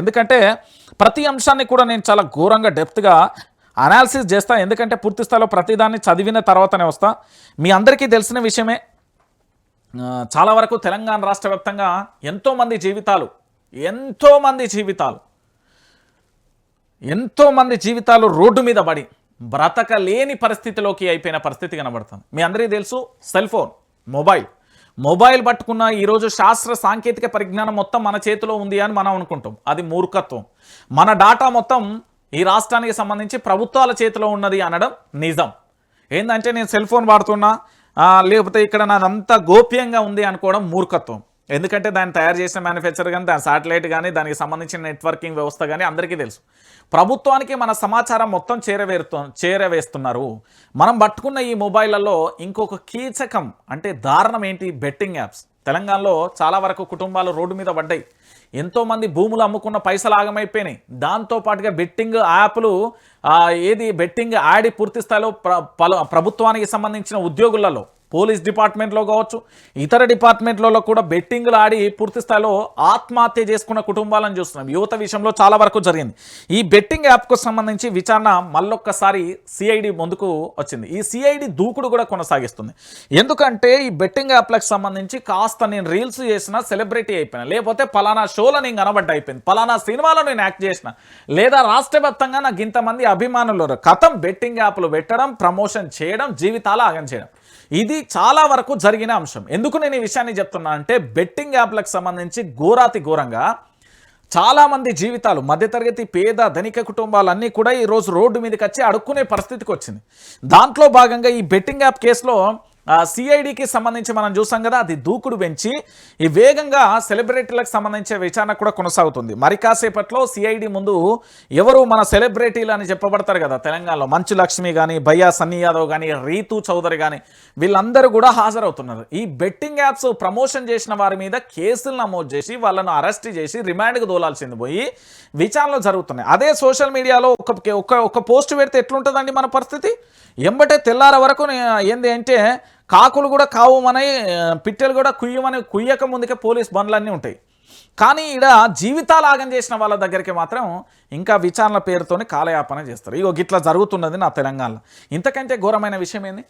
ఎందుకంటే ప్రతి అంశాన్ని కూడా నేను చాలా ఘోరంగా డెప్త్గా అనాలిసిస్ చేస్తా. ఎందుకంటే పూర్తి స్థాయిలో ప్రతిదాన్ని చదివిన తర్వాతనే వస్తా. మీ అందరికీ తెలిసిన విషయమే చాలా వరకు తెలంగాణ రాష్ట్ర వ్యాప్తంగా ఎంతోమంది జీవితాలు ఎంతోమంది జీవితాలు ఎంతోమంది జీవితాలు రోడ్డు మీద పడి బ్రతకలేని పరిస్థితిలోకి అయిపోయిన పరిస్థితి కనబడుతుంది. మీ అందరికీ తెలుసు సెల్ ఫోన్ మొబైల్ మొబైల్ పట్టుకున్న ఈరోజు శాస్త్ర సాంకేతిక పరిజ్ఞానం మొత్తం మన చేతిలో ఉంది అని మనం అనుకుంటాం. అది మూర్ఖత్వం. మన డాటా మొత్తం ఈ రాష్ట్రానికి సంబంధించి ప్రభుత్వాల చేతిలో ఉన్నది అనడం నిజం. ఏంటంటే నేను సెల్ ఫోన్ వాడుతున్నా లేకపోతే ఇక్కడ నాదంతా గోప్యంగా ఉంది అనుకోవడం మూర్ఖత్వం. ఎందుకంటే దాన్ని తయారు చేసిన మ్యానుఫ్యాక్చర్ కానీ దాని శాటిలైట్ కానీ దానికి సంబంధించిన నెట్వర్కింగ్ వ్యవస్థ కానీ అందరికీ తెలుసు. ప్రభుత్వానికి మన సమాచారం మొత్తం చేరవేరుతు చేరవేస్తున్నారు. మనం పట్టుకున్న ఈ మొబైళ్ళలో ఇంకొక కీచకం అంటే దారుణం ఏంటి? బెట్టింగ్ యాప్స్ తెలంగాణలో చాలా వరకు కుటుంబాలు రోడ్డు మీద పడ్డాయి. ఎంతోమంది భూములు అమ్ముకున్న పైసలు ఆగమైపోయినాయి. దాంతో పాటుగా బెట్టింగ్ యాప్లు ఏది బెట్టింగ్ యాడ్ పూర్తి స్థాయిలో ప్ర పలు ప్రభుత్వానికి సంబంధించిన ఉద్యోగులలో పోలీస్ డిపార్ట్మెంట్లో కావచ్చు ఇతర డిపార్ట్మెంట్లలో కూడా బెట్టింగ్లు ఆడి పూర్తి స్థాయిలో ఆత్మహత్య చేసుకున్న కుటుంబాలను చూస్తున్నాం. యువత విషయంలో చాలా వరకు జరిగింది. ఈ బెట్టింగ్ యాప్కు సంబంధించి విచారణ మళ్ళొక్కసారి సిఐడి ముందుకు వచ్చింది. ఈ సిఐడి దూకుడు కూడా కొనసాగిస్తుంది. ఎందుకంటే ఈ బెట్టింగ్ యాప్లకు సంబంధించి కాస్త నేను రీల్స్ చేసిన సెలబ్రిటీ అయిపోయినా లేకపోతే పలానా షోలో నేను కనబడ్డ అయిపోయింది పలానా సినిమాలో నేను యాక్ట్ చేసిన లేదా రాష్ట్రవ్యాప్తంగా నాకు ఇంతమంది అభిమానులు కథం బెట్టింగ్ యాప్లు పెట్టడం ప్రమోషన్ చేయడం జీవితాలు ఆగం చేయడం. ఇది చాలా వరకు జరిగిన అంశం. ఎందుకు నేను ఈ విషయాన్ని చెప్తున్నా అంటే బెట్టింగ్ యాప్లకు సంబంధించి ఘోరాతి ఘోరంగా చాలామంది జీవితాలు మధ్యతరగతి పేద ధనిక కుటుంబాలన్నీ కూడా ఈరోజు రోడ్డు మీదకి వచ్చి అడుక్కునే పరిస్థితికి వచ్చింది. దాంట్లో భాగంగా ఈ బెట్టింగ్ యాప్ కేసులో సిఐడికి సంబంధించి మనం చూసాం కదా అది దూకుడు పెంచి ఈ వేగంగా సెలబ్రిటీలకు సంబంధించిన విచారణ కూడా కొనసాగుతుంది. మరి కాసేపట్లో సిఐడి ముందు ఎవరు మన సెలబ్రిటీలు అని చెప్పబడతారు కదా తెలంగాణలో మంచు లక్ష్మి కానీ భయ్యా సన్నీ యాదవ్ కానీ రీతు చౌదరి కానీ వీళ్ళందరూ కూడా హాజరవుతున్నారు. ఈ బెట్టింగ్ యాప్స్ ప్రమోషన్ చేసిన వారి మీద కేసులు నమోదు చేసి వాళ్ళను అరెస్ట్ చేసి రిమాండ్కి దోలాల్సింది పోయి విచారణలు జరుగుతున్నాయి. అదే సోషల్ మీడియాలో ఒక ఒక పోస్ట్ పెడితే ఎట్లుంటుందండి మన పరిస్థితి? ఎంబటే తెల్లార వరకు ఏంది అంటే కాకులు కూడా కావుమని పిట్టెలు కూడా కుయ్యమని కుయ్యక ముందుకే పోలీస్ బండ్లన్నీ ఉంటాయి. కానీ ఈడ జీవితాలు ఆగం చేసిన వాళ్ళ దగ్గరికి మాత్రం ఇంకా విచారణ పేరుతోనే కాలయాపన చేస్తారు. ఇగో గిట్లా జరుగుతున్నది నా తెలంగాణలో. ఇంతకంటే ఘోరమైన విషయం ఏంది?